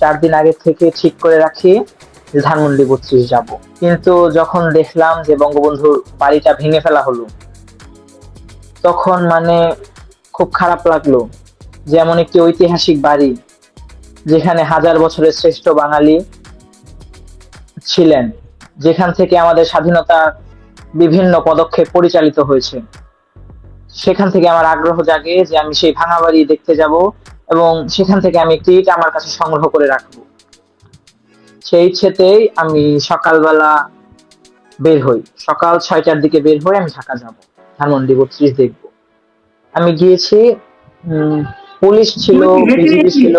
চার দিন আগে থেকে ঠিক করে রাখি ধানমন্ডি বত্রিশ যাব। কিন্তু যখন দেখলাম যে বঙ্গবন্ধুর বাড়িটা ভেঙে ফেলা হলো, তখন মানে খুব খারাপ লাগল। যে এমন একটি ঐতিহাসিক বাড়ি যেখানে হাজার বছরের শ্রেষ্ঠ বাঙালি ছিলেন, যেখান থেকে আমাদের স্বাধীনতা বিভিন্ন পদক্ষেপ পরিচালিত হয়েছে। সেখান থেকে আমার আগ্রহ জাগে যে আমি সেই ভাঙা বাড়ি দেখতে যাব এবং সেখান থেকে আমি ইট আমার কাছে সংগ্রহ করে রাখব। সেই ইচ্ছেতেই আমি সকালবেলা বের হই। সকাল ছয়টার দিকে বের হয়ে আমি ঢাকা যাব। ধানমন্ডি বত্রিশ দেখব। আমি গিয়েছি উম, পুলিশ ছিল বিজিবি ছিল।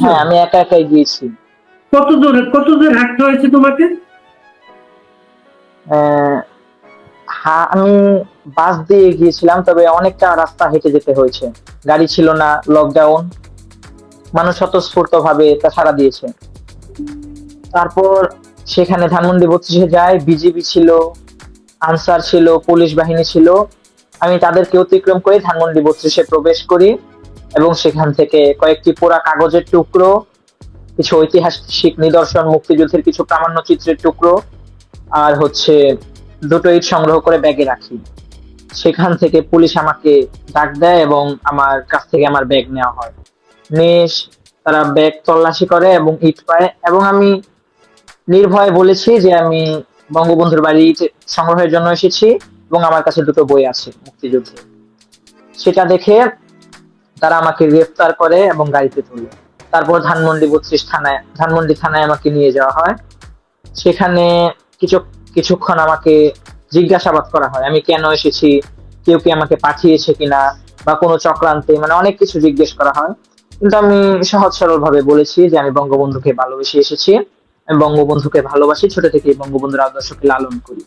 হ্যাঁ আমি একা একাই গিয়েছি। কত দূর কত দূর হাঁটতে হয়েছে তোমাকে? আহ, হ্যাঁ আমি বাস দিয়ে গিয়েছিলাম, তবে অনেকটা রাস্তা হেঁটে যেতে হয়েছে। গাড়ি ছিল না লকডাউন মানুষ স্বতঃস্ফূর্ত ভাবে তা সাড়া দিয়েছে। তারপর সেখানে ধানমন্ডি বত্রিশে যায়, বিজিবি ছিল, আনসার ছিল, পুলিশ বাহিনী ছিল। আমি তাদেরকে অতিক্রম করে ধানমন্ডি বত্রিশে প্রবেশ করি এবং সেখান থেকে কয়েকটি পোড়া কাগজের টুকরো, কিছু ঐতিহাসিক নিদর্শন, মুক্তিযুদ্ধের কিছু প্রামাণ্য চিত্রের টুকরো, আর হচ্ছে দুটো ইট সংগ্রহ করে ব্যাগে রাখি। সেখান থেকে পুলিশ আমাকে ডাক দেয় এবং আমার কাছ থেকে আমার ব্যাগ নেওয়া হয়। নিয়ে তারা ব্যাগ তল্লাশি করে এবং ইট পায় এবং আমি নির্ভয়ে বলেছি যে আমি বঙ্গবন্ধুর বাড়ি সংগ্রহের জন্য এসেছি এবং আমার কাছে দুটো বই আছে মুক্তিযুদ্ধে। সেটা দেখে তারা আমাকে গ্রেফতার করে এবং গাড়িতে তোলে। তারপর ধানমন্ডি বত্রিশ থানায়, ধানমন্ডি থানায় আমাকে নিয়ে যাওয়া হয়। সেখানে কিছু কিছুক্ষণ আমাকে জিজ্ঞাসাবাদ করা হয় আমি কেন এসেছি? কেউ কি আমাকে পাঠিয়েছে কিনা? বা কোনো চক্রান্তে মানে অনেক কিছু জিজ্ঞেস করা হয়। কিন্তু আমি সহজ সরল ভাবে বলেছি যে আমি বঙ্গবন্ধুকে ভালোবেসে এসেছি। আমি বঙ্গবন্ধুকে ভালোবাসি ছোট থেকে বঙ্গবন্ধুর আদর্শকে লালন করি।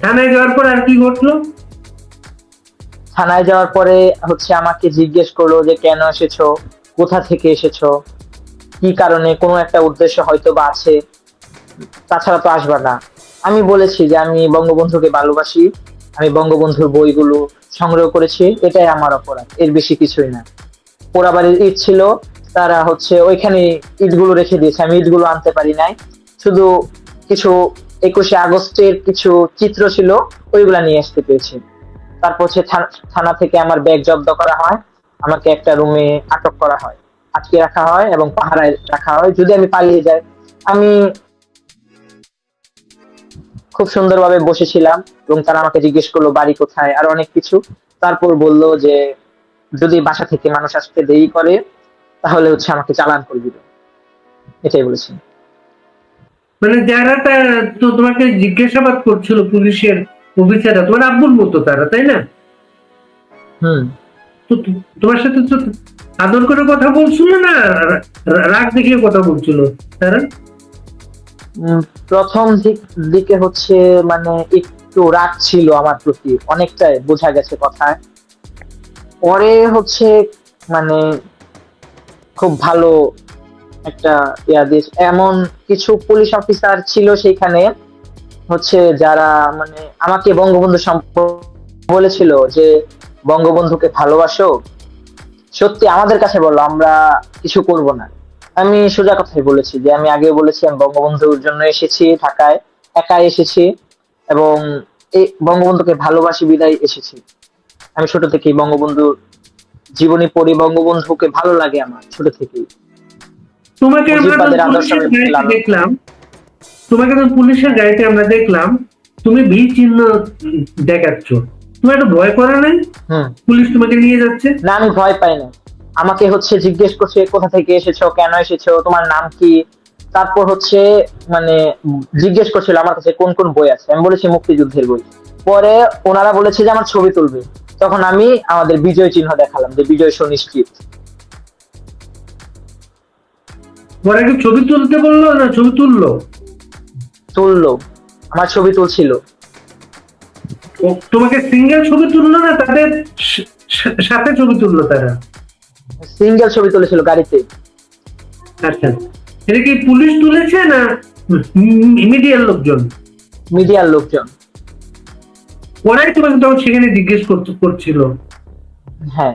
থানায় যাওয়ার পর আর কি ঘটলো? থানায় যাওয়ার পরে হচ্ছে আমাকে জিজ্ঞেস করল যে কেন এসেছ? কোথা থেকে এসেছ? কি কারণে? কোনো একটা উদ্দেশ্য হয়তো বা আছে। তাছাড়া তো আসবা না। আমি বলেছি যে আমি বঙ্গবন্ধুকে ভালোবাসি, আমি বঙ্গবন্ধুর বইগুলো সংগ্রহ করেছি, এটাই আমার অপরাধ, এর বেশি কিছুই না। পোড়াবাড়ির ঈদ ছিল, তারা হচ্ছে ওইখানে ঈদগুলো রেখে দিয়েছে, আমি ঈদগুলো আনতে পারি নাই। শুধু কিছু একুশে আগস্টের কিছু চিত্র ছিল, ওইগুলা নিয়ে আসতে পেরেছি। তারপর সে থানা- থেকে আমার ব্যাগ জব্দ করা হয়, আমাকে একটা রুমে আটক করা হয়, আটকে রাখা হয় এবং পাহারায় রাখা হয়, যদি আমি পালিয়ে যাই। আমি খুব সুন্দরভাবে বসেছিলাম এবং তারা আমাকে জিজ্ঞেস করল বাড়ি কোথায়? আর অনেক কিছু। তারপর বলল যে যদি বাসা থেকে মানুষ আসতে দেরি করে তাহলে হচ্ছে আমাকে চালান করে দিবে। এটাই বলেছি। মানে যারা তো তোমাকে জিজ্ঞাসাবাদ করছিল পুলিশের অফিসাররা তোমার আব্বুর মতো তারা তাই না? হুম। তো তোমার সাথে তো আদর করে কথা বলছিল না? রাগ দেখিয়ে কথা বলছিল তারা? প্রথম দিক, দিকে হচ্ছে মানে একটু রাগ ছিল আমার প্রতি, অনেকটাই বোঝা গেছে কথায়। পরে হচ্ছে মানে খুব ভালো একটা ইয়া দিস এমন কিছু পুলিশ অফিসার ছিল সেখানে হচ্ছে যারা মানে আমাকে বঙ্গবন্ধু বলেছিল যে, বঙ্গবন্ধুকে ভালোবাসো। সত্যি আমাদের কাছে বলো, আমরা কিছু করব না। আমি সোজা কথাই বলেছি যে আমি আগে বলেছি আমি বঙ্গবন্ধুর জন্য এসেছি ঢাকায় একাই এসেছি এবং এই বঙ্গবন্ধুকে ভালোবাসি বিদায় এসেছি। আমি ছোট থেকেই বঙ্গবন্ধুর জীবনী পড়ি বঙ্গবন্ধুকে ভালো লাগে আমার ছোট থেকেই। তোমাকে আমরা। দেখলাম তোমাকে তো পুলিশের গাড়িতে আমরা দেখলাম তুমি ভি চিহ্ন দেখাচ্ছ। তুমি একটু ভয় করে নাই? হুম। পুলিশ তোমাকে নিয়ে যাচ্ছে? না আমি ভয় পাই না। আমাকে হচ্ছে জিজ্ঞেস করছে কোথা থেকে এসেছ? কেন এসেছ? তোমার নাম কি? তারপর হচ্ছে মানে জিজ্ঞেস করছিল আমার কাছে কোন কোন বই আছে। আমি বলেছি মুক্তিযুদ্ধের বই। পরে ওনারা বলেছে যে আমার ছবি তুলবে। তখন আমি আমাদের বিজয় চিহ্ন দেখালাম যে বিজয় সুনিশ্চিত। পরে কি ছবি তুলতে বলল না ছবি তুললো? তুললো। আমার ছবি তুলছিল। তোমাকে সিঙ্গেল ছবি তুললো না তাদের সাথে ছবি তুললো তারা? সিঙ্গেল ছবি তুলেছিল গাড়িতে। আচ্ছা। এটা কি পুলিশ তুলেছে না মিডিয়ার লোকজন? মিডিয়ার লোকজন। ওরাই তোমাকে তখন সেখানে জিজ্ঞেস করছিল। হ্যাঁ।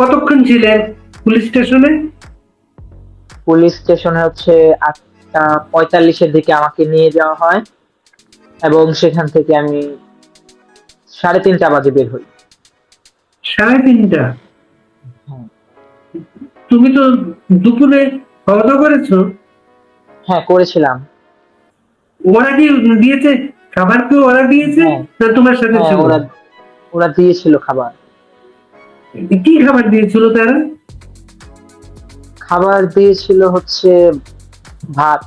কতক্ষণ ছিলেন পুলিশ স্টেশনে? পুলিশ স্টেশনে হচ্ছে আটটা পঁয়তাল্লিশের দিকে আমাকে নিয়ে যাওয়া হয় এবং সেখান থেকে আমি সাড়ে তিনটা বাজে বের হই। সাড়ে তিনটা। তুমি তো দুপুরে খাওয়া দাওয়া করেছ? হ্যাঁ করেছিলাম। ওরা কি দিয়েছে? খাবার কি ওরা দিয়েছে? হ্যাঁ। না তোমার সাথে হ্যাঁ ছিল? ওরা ওরা দিয়েছিল খাবার। কি খাবার দিয়েছিল তারা? খাবার দিয়েছিল হচ্ছে ভাত।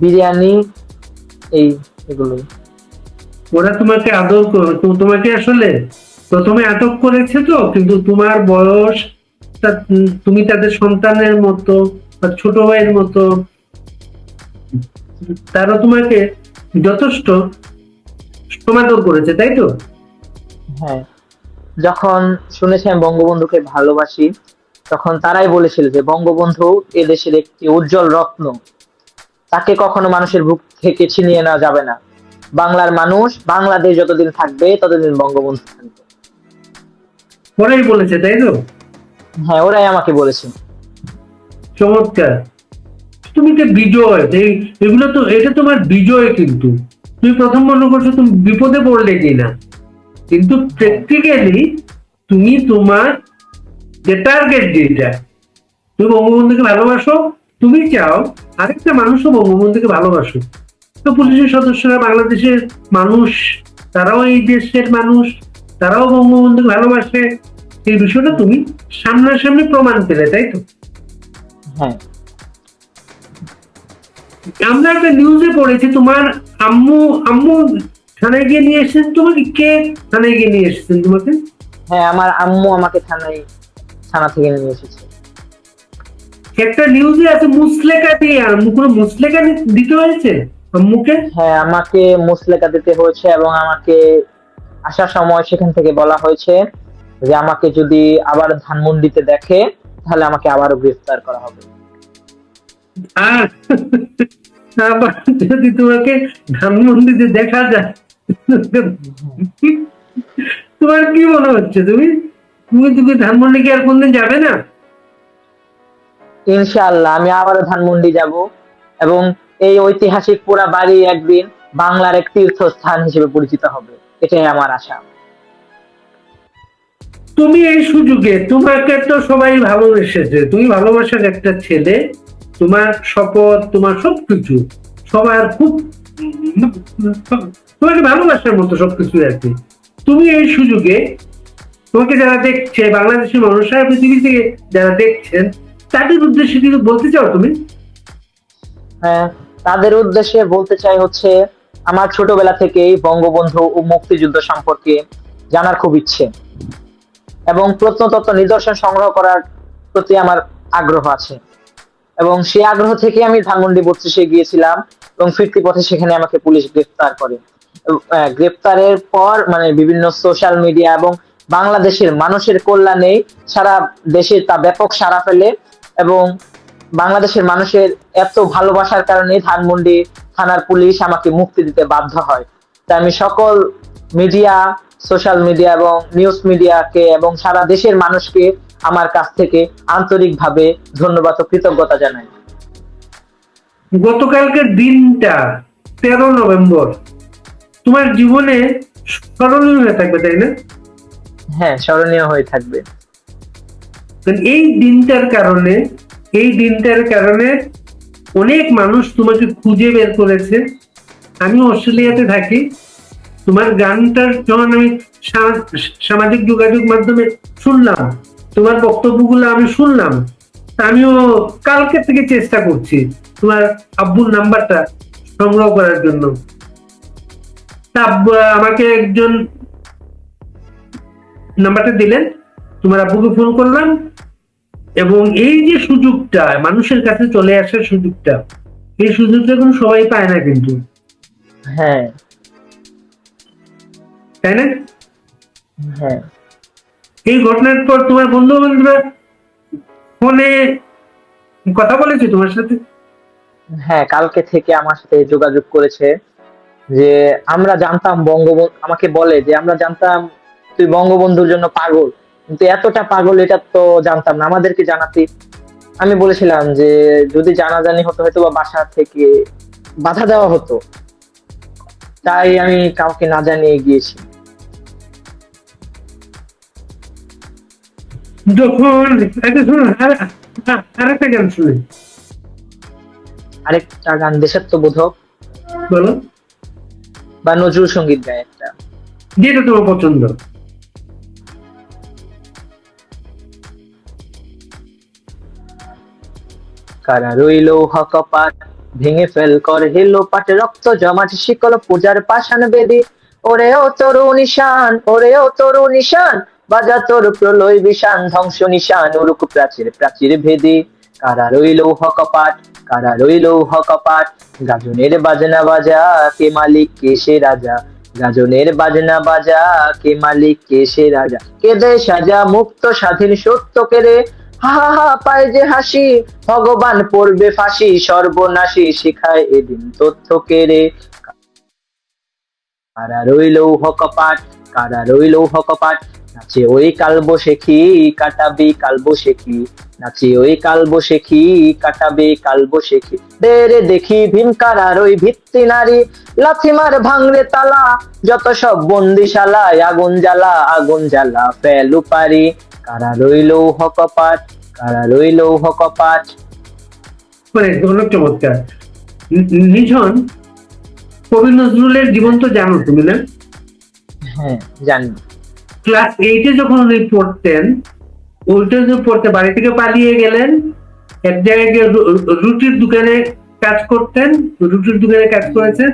বিরিয়ানি এই এগুলো। ওরা তোমাকে আদর করে। তোমাকে আসলে প্রথমে আটক করেছে তো কিন্তু তোমার বয়স তুমি তাদের সন্তানের মতো বা ছোট ভাইয়ের মতো। তারা তোমাকে যথেষ্ট সমাদর করেছে তাই তো? হ্যাঁ। যখন শুনেছি আমি বঙ্গবন্ধুকে ভালোবাসি তখন তারাই বলেছিল যে বঙ্গবন্ধু এদেশের একটি উজ্জ্বল রত্ন। তাকে কখনো মানুষের বুক থেকে ছিনিয়ে নেওয়া যাবে না। বাংলার মানুষ বাংলাদেশ যতদিন থাকবে ততদিন বঙ্গবন্ধু থাকবে। ওরাই বলেছে তাই তো? হ্যাঁ ওরাই আমাকে বলেছে। চমৎকার। তুমি তো বিজয় এই- এগুলো তো এটা তোমার বিজয় কিন্তু। তুমি প্রথম মনে করছ তুমি বিপদে পড়লে কিনা। কিন্তু প্র্যাকটিক্যালি তুমি তোমার যে টার্গেট যেটা তুমি বঙ্গবন্ধুকে ভালোবাসো তুমি চাও আরেকটা মানুষও বঙ্গবন্ধুকে ভালোবাসো। তো পুলিশের সদস্যরা বাংলাদেশের মানুষ তারাও এই দেশের মানুষ তারাও বঙ্গবন্ধুকে ভালোবাসে। এই বিষয়টা তুমি সামনাসামনি প্রমাণ পেলে তাই তো? হ্যাঁ। আমরা একটা নিউজে পড়েছি তোমার আম্মু আম্মু থানায় গিয়ে নিয়ে এসেছেন তোমাকে? কে থানায় গিয়ে নিয়ে এসেছেন তোমাকে? হ্যাঁ আমার আম্মু আমাকে থানায় থানা থেকে নিয়ে এসেছে। একটা নিউজে আছে মুসলেকা দিয়ে কোনো মুসলেকা দিতে হয়েছে? আম্মুকে? হ্যাঁ আমাকে মুসলেকা দিতে হয়েছে এবং আমাকে আসার সময় সেখান থেকে বলা হয়েছে যে আমাকে যদি আবার ধানমন্ডিতে দেখে তাহলে আমাকে আবারও গ্রেফতার করা হবে। আবার যদি তোমাকে ধানমন্ডিতে দেখা যায় তোমার কি মনে হচ্ছে তুমি? তুমি তুমি ধানমন্ডি কি আর কোনদিন যাবে না? ইনশাআল্লাহ, আমি আবারও ধানমন্ডি যাব এবং এই ঐতিহাসিক পুরা বাড়ি একদিন বাংলার এক তীর্থস্থান হিসেবে পরিচিত হবে। এটাই আমার আশা। তুমি এই সুযোগে, তোমাকে তো সবাই ভালোবেসেছে। তুমি ভালোবাসার একটা ছেলে, তোমার শপথ, তোমার সবকিছু, সবার খুব তোমাকে ভালোবাসার মতো সবকিছু কি। তুমি এই সুযোগে তোমাকে যারা দেখছে, বাংলাদেশের মানুষ সারা পৃথিবী থেকে যারা দেখছেন তাদের উদ্দেশ্যে কিছু বলতে চাও তুমি? হ্যাঁ তাদের উদ্দেশ্যে বলতে চাই হচ্ছে, আমার ছোটবেলা থেকেই বঙ্গবন্ধু ও মুক্তিযুদ্ধ সম্পর্কে জানার খুব ইচ্ছে। এবং প্রত্নতত্ত্ব নিদর্শন সংগ্রহ করার প্রতি আমার আগ্রহ আছে। এবং সেই আগ্রহ থেকে আমি ধানমন্ডি বত্রিশে গিয়েছিলাম এবং ফিরতি পথে সেখানে আমাকে পুলিশ গ্রেফতার করে। গ্রেফতারের পর মানে বিভিন্ন সোশ্যাল মিডিয়া এবং বাংলাদেশের মানুষের কল্যাণে সারা দেশে তা ব্যাপক সাড়া ফেলে এবং বাংলাদেশের মানুষের এত ভালোবাসার কারণে ধানমন্ডি থানার পুলিশ আমাকে মুক্তি দিতে বাধ্য হয়। তাই আমি সকল মিডিয়া সোশ্যাল মিডিয়া এবং নিউজ মিডিয়াকে এবং সারা দেশের মানুষকে আমার কাছ থেকে আন্তরিকভাবে ধন্যবাদ ও কৃতজ্ঞতা জানাই। গতকালকের দিনটা তেরো নভেম্বর। তোমার জীবনে স্মরণীয় হয়ে থাকবে তাই না? হ্যাঁ স্মরণীয় হয়ে থাকবে। এই দিনটার কারণে, এই দিনটার কারণে অনেক মানুষ তোমাকে খুঁজে বের করেছে। আমি অস্ট্রেলিয়াতে থাকি। তোমার গানটার যখন আমি সামাজিক যোগাযোগ মাধ্যমে শুনলাম, তোমার বক্তব্যগুলো আমি শুনলাম আমিও কালকে থেকে চেষ্টা করছি তোমার আব্বুর নাম্বারটা সংগ্রহ করার জন্য। তা আমাকে একজন নাম্বারটা দিলেন। তোমার আব্বুকে ফোন করলাম এবং এই যে সুযোগটা মানুষের কাছে চলে আসার সুযোগটা এই সুযোগটা এখন সবাই পায় না কিন্তু। হ্যাঁ। তাই না? হ্যাঁ। এই ঘটনার পর তোমার বন্ধু বান্ধবরা ফোনে কথা বলেছে তোমার সাথে? হ্যাঁ কালকে থেকে আমার সাথে যোগাযোগ করেছে যে আমরা জানতাম বঙ্গবন্ধু আমাকে বলে যে আমরা জানতাম তুই বঙ্গবন্ধুর জন্য পাগল। কিন্তু এতটা পাগল এটা তো জানতাম না। আমাদেরকে জানাতে আমি বলেছিলাম যে যদি জানাজানি হতো হয়তো বা বাসা থেকে বাধা দেওয়া হতো। তাই আমি কাউকে না জানিয়ে গিয়েছি। যখন একটা শুনুন আরেকটা গান শুনি। আরেকটা গান দেশাত্মবোধক। বলো। বা নজরুল সংগীত গায় একটা। যেটা তোমার পছন্দ। কারা রইল হকপাট ভেঙে ফেল কর হেলো পাটে রক্ত জমাট, শিকল পূজার পাষাণ বেদি। ওরে ও তোর নিশান, ওরে ও তোর নিশান, বাজা তোর প্রলয় বিশান ধ্বংস নিশান, উরুক প্রাচীর প্রাচীর ভেদি। কারা রইল হকপাট? কারা রইল হকপাট? গাজনের বাজনা বাজা, কে মালিক, কে সে রাজা? গাজনের বাজনা বাজা, কে মালিক, কে সে রাজা? কে দে সাজা মুক্ত স্বাধীন সত্য কে রে হা হা পায় যে হাসি, ভগবান পড়বে ফাঁসি, সর্বনাশী শিখায় এদিন তথ্য কেড়ে কারা রইল হকপাট কারা রইল হকপাট নাচে ওই কালবো শেখি, কাটাবি কালবো শেখি। নাচে ওই কালবো শেখি, কাটাবি কালবো শেখি। বেড়ে দেখি ভীম কারার ওই ভিত্তি নারী? লাথিমার ভাঙলে তালা, যত সব বন্দিশালায় আগুন জ্বালা আগুন জ্বালা ফেলু পারি। কারা রইল হকপাট কারা রইল হকপাট মানে অনেক চমৎকার। নিঝন কবি নজরুলের জীবন তো জানো তুমি না? হ্যাঁ জানি। ক্লাস এইটে যখন উনি পড়তেন উল্টে পড়তে বাড়ি থেকে পালিয়ে গেলেন এক জায়গায় গিয়ে রুটির দোকানে কাজ করতেন রুটির দোকানে কাজ করেছেন।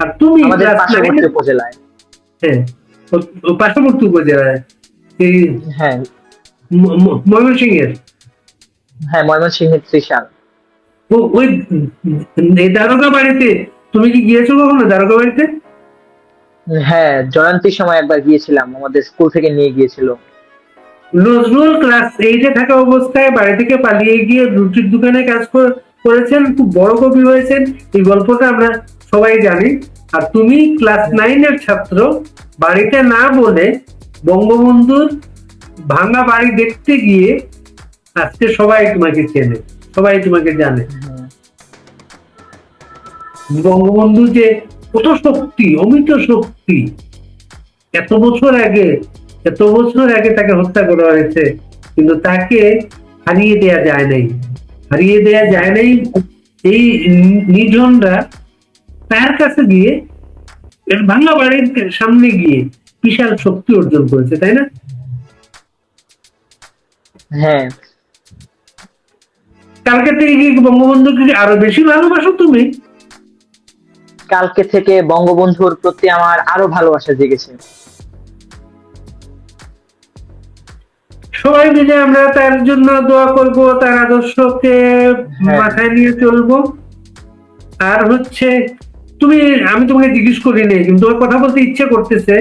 আর তুমি পার্শ্ববর্তী উপজেলায়। হ্যাঁ পার্শ্ববর্তী উপজেলায়। হ্যাঁ ময়মনসিংহের। হ্যাঁ ময়মনসিংহের ত্রিশাল। ওই দারোগা বাড়িতে তুমি কি গিয়েছো কখনো দারোগা বাড়িতে? হ্যাঁ জয়ন্তীর সময় একবার গিয়েছিলাম আমাদের স্কুল থেকে নিয়ে গিয়েছিল। নজরুল ক্লাস এইটে থাকা অবস্থায় বাড়ি থেকে পালিয়ে গিয়ে রুটির দোকানে কাজ কর- করেছেন খুব বড় কবি হয়েছেন এই গল্পটা আমরা সবাই জানি। আর তুমি ক্লাস নাইনের ছাত্র বাড়িতে না বলে বঙ্গবন্ধুর ভাঙা বাড়ি দেখতে গিয়ে আজকে সবাই তোমাকে চেনে, সবাই তোমাকে জানে। বঙ্গবন্ধু যে কত শক্তি, অমিত শক্তি, এত বছর আগে, এত বছর আগে তাকে হত্যা করা হয়েছে, কিন্তু তাকে হারিয়ে দেয়া যায় নাই। হারিয়ে দেয়া যায় নাই, এই নি- নির্জনরা তার কাছে গিয়ে, এর ভাঙা বাড়ির সামনে গিয়ে বিশাল শক্তি অর্জন করেছে, তাই না? হ্যাঁ। কালকে থেকে কি বঙ্গবন্ধুকে আরও বেশি ভালোবাসো তুমি? কালকে থেকে বঙ্গবন্ধুর প্রতি আমার আরও ভালোবাসা জেগেছে। সবাই মিলে আমরা তার জন্য দোয়া করব তার আদর্শকে হ্যাঁ। মাথায় নিয়ে চলবো। আর হচ্ছে তুমি আমি তোমাকে জিজ্ঞেস করি নাই কিন্তু কথা বলতে ইচ্ছে করতেছে।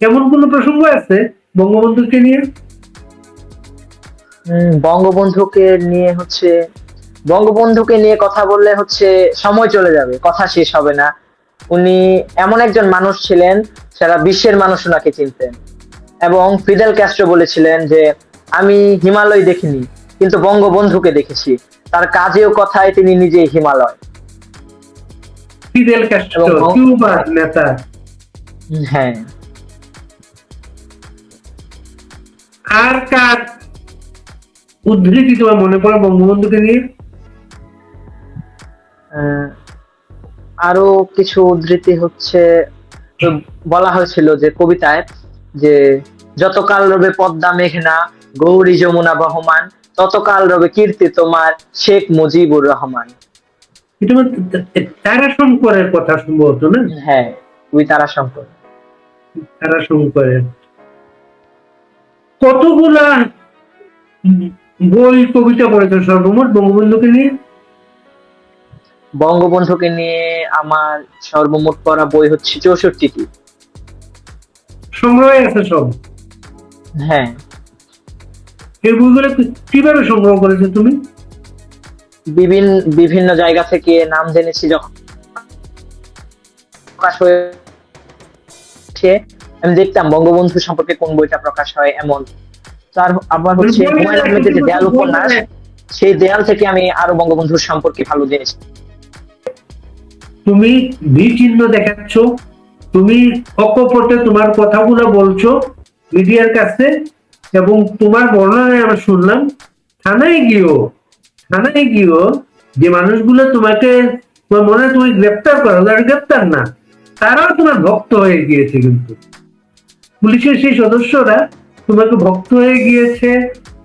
এমন কোনো প্রসঙ্গ আছে বঙ্গবন্ধুকে নিয়ে? বঙ্গবন্ধুকে নিয়ে হচ্ছে বঙ্গবন্ধুকে নিয়ে কথা বললে হচ্ছে সময় চলে যাবে কথা শেষ হবে না। উনি এমন একজন মানুষ ছিলেন সারা বিশ্বের মানুষ ওনাকে চিনতেন। এবং ফিদেল ক্যাস্ট্রো বলেছিলেন যে আমি হিমালয় দেখিনি কিন্তু বঙ্গবন্ধুকে দেখেছি। তার কাজে ও কথায় তিনি নিজেই হিমালয়। ফিদেল ক্যাস্ট্রো কিউবার নেতা। হ্যাঁ। আর কার উদ্ধৃতি তোমার মনে পড়ে বঙ্গবন্ধুকে নিয়ে? আরও কিছু উদ্ধৃতি হচ্ছে বলা হয়েছিল যে কবিতায় যে যতকাল রবে পদ্মা মেঘনা গৌরী যমুনা বহমান ততকাল রবে কীর্তি তোমার শেখ মুজিবুর রহমান। মানে তারা শঙ্করের কথা সম্ভবত না? হ্যাঁ ওই তারা শঙ্কর তারা শঙ্করের কতগুলা বই কবিতা পড়েছে সর্বমোট বঙ্গবন্ধুকে নিয়ে? বঙ্গবন্ধুকে নিয়ে আমার সর্বমোট পড়া বই হচ্ছে চৌষট্টিটি। সংগ্রহে আছে সব? হ্যাঁ। এই বইগুলো কীভাবে সংগ্রহ করেছ তুমি? বিভিন্ন বিভিন্ন জায়গা থেকে নাম জেনেছি যখন প্রকাশ হয়েছে আমি দেখতাম বঙ্গবন্ধু সম্পর্কে কোন বইটা প্রকাশ হয় এমন। তার আবার হচ্ছে হুমায়ুন আহমেদের যে দেয়াল উপন্যাস সেই দেয়াল থেকে আমি আরও বঙ্গবন্ধুর সম্পর্কে ভালো জেনেছি তুমি ভি চিহ্ন দেখাচ্ছ তুমি অকপটে তোমার কথাগুলো বলছো মিডিয়ার কাছে এবং তোমার বর্ণনায় আমরা শুনলাম থানায় গিয়েও থানায় গিয়েও যে মানুষগুলো তোমাকে তোমার মনে হয় তুমি গ্রেপ্তার করো তারা গ্রেপ্তার না তারাও তোমার ভক্ত হয়ে গিয়েছে কিন্তু। পুলিশের সেই সদস্যরা তোমাকে ভক্ত হয়ে গিয়েছে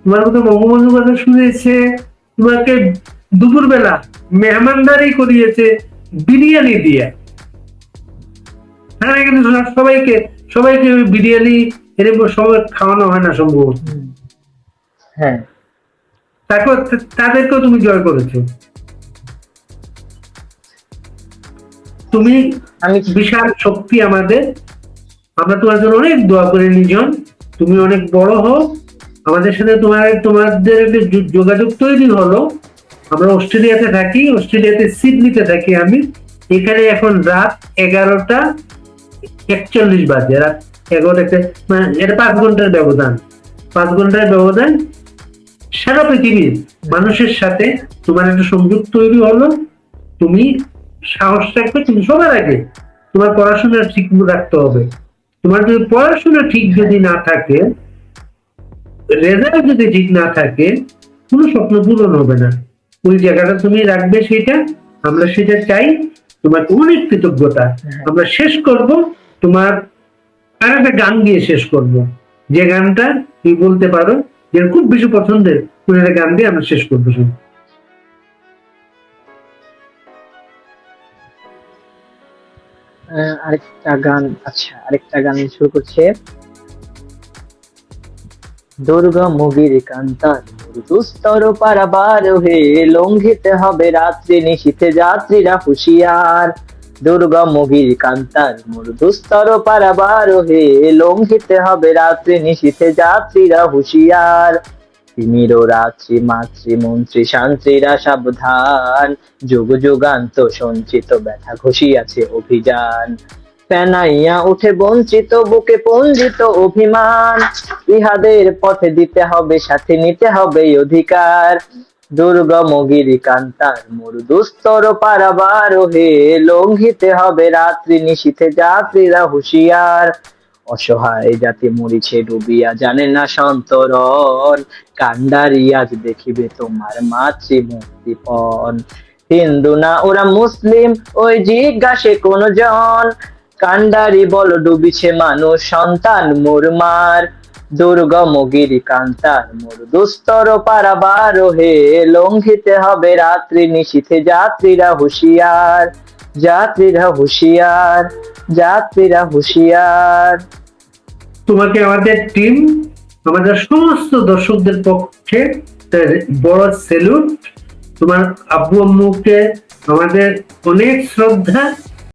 তোমার কথা বঙ্গবন্ধু কথা শুনেছে তোমাকে দুপুরবেলা মেহমানদারি করিয়েছে বিরিয়ানি দিয়ে। হ্যাঁ কিন্তু সবাইকে সবাইকে ওই বিরিয়ানি এরকম সবাই খাওয়ানো হয় না সম্ভবত হ্যাঁ। তারপর তাদেরকেও তুমি জয় করেছ। তুমি বিশাল শক্তি আমাদের। আমরা তোমার জন্য অনেক দোয়া করে নিজন। তুমি অনেক বড় হও, আমাদের সাথে তোমার, তোমাদের যোগাযোগ তৈরি হলো। আমরা অস্ট্রেলিয়াতে থাকি, অস্ট্রেলিয়াতে সিডনিতে থাকি আমি। এখানে এখন রাত এগারোটা একচল্লিশ বাজে, রাত এগারোটাতে মানে এটা পাঁচ ঘণ্টার ব্যবধান। পাঁচ ঘণ্টার ব্যবধান সারা পৃথিবীর মানুষের সাথে তোমার একটা সংযোগ তৈরি হলো। তুমি সাহস রাখবে, তুমি সবার আগে তোমার পড়াশোনা ঠিক রাখতে হবে। তোমার যদি পড়াশোনা ঠিক যদি না থাকে রেজাল্ট যদি ঠিক না থাকে কোনো স্বপ্ন পূরণ হবে না। ওই জায়গাটা তুমি রাখবে সেটা আমরা সেটা চাই তোমার অনেক কৃতজ্ঞতা। আমরা শেষ করব তোমার আর একটা গান দিয়ে শেষ করব। যে গানটা তুমি বলতে পারো যে খুব বেশি পছন্দের কোন একটা গান দিয়ে আমরা শেষ করব। আরেকটা গান আচ্ছা আরেকটা গান শুরু করছে। দুর্গা মুগির কান্তার দুস্তর পারাবার হবে রাত্রি, নিশীথে যাত্রীরা হুঁশিয়ার। দুর্গা মুগির কান্তার দুস্তর পারাবার হে লঙ্ঘিতে হবে রাত্রি, নিশীথে যাত্রীরা হুঁশিয়ার। তিমির রাত্রি মাতৃ মন্ত্রী শান্তিরা সাবধান। যুগ যুগান্ত সঞ্চিত ব্যথা ঘষিয়াছে অভিযান। ফেনাইয়া উঠে বঞ্চিত, বুকে পঞ্জিত অভিমান। ইহাদের পথে দিতে হবে, সাথে নিতে হবে অধিকার। দুর্গম গিরি কান্তার মরু দুস্তর পারাবার হে লঙ্ঘিতে হবে রাত্রি, নিশীথে যাত্রীরা হুঁশিয়ার। অসহায় জাতি মরিছে, ডুবিয়া জানে না সন্তরণ। কান্ডারি আজ দেখিবে তোমার মাতৃ মুক্তিপণ। হিন্দু না ওরা মুসলিম, ওই জিজ্ঞাসে কোন জন? কান্ডারি বল ডুবিছে মানুষ, সন্তান মুরমার। দুর্গম গিরি কান্তার মোর দুস্তর পারাবার হে, লঙ্ঘিতে হবে রাত্রি নিশীথে যাত্রীরা হুঁশিয়ার। যাত্রীরা হুঁশিয়ার যাত্রীরা হুঁশিয়ার। তোমাকে আমাদের টিম আমাদের সমস্ত দর্শকদের পক্ষে বড় সেলুট তোমার আব্বু আম্মুকে আমাদের অনেক শ্রদ্ধা।